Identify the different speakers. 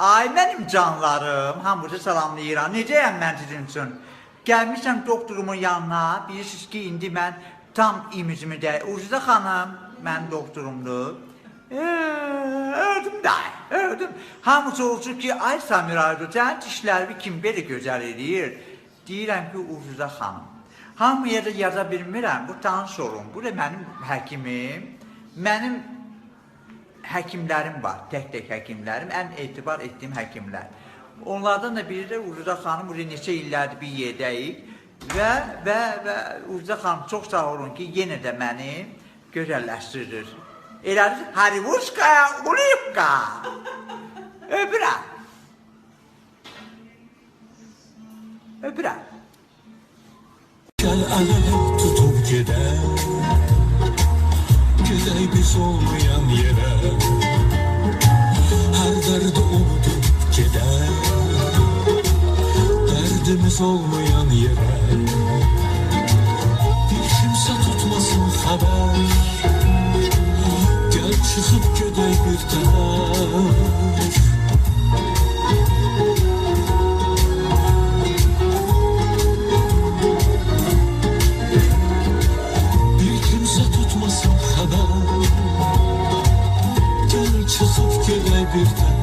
Speaker 1: Ay mənim canlarım, hamınızı salamlayıram. Necəyəm mən sizin üçün? Gəlmişəm doktorumun yanına. Bilirsiniz ki, indi mən tam imicimi də. Ucuza xanım, mən doktorumdur. Öldüm də, öldüm. Hamı soruşur ki, ay Samir Aydo, sənin dişlərini kim belə gözəl eləyir? Deyirəm ki, Ucuza xanım. Hamıya da yaza bilmirəm, bu tanış olun. Bu da mənim həkimim. Mənim həkimlərim var, tək-tək həkimlərim, ən etibar etdiyim həkimlər. Onlardan da biri də Uruza xanım, neçə illərdir bir yerdəyik və və və Uruza xanım çox sağ olun ki, yenə də məni gözəlləşdirir. Elədir, Harivuşkaya, Ulivka. Öpürəm. Öpürəm.
Speaker 2: Gel tutup gider Gider biz olmayan yere Her derdi unutup gider Derdimiz olmayan yere Bir kimse tutmasın haber. Gel çıkıp gider bir telaş çıkıp gele bir telaş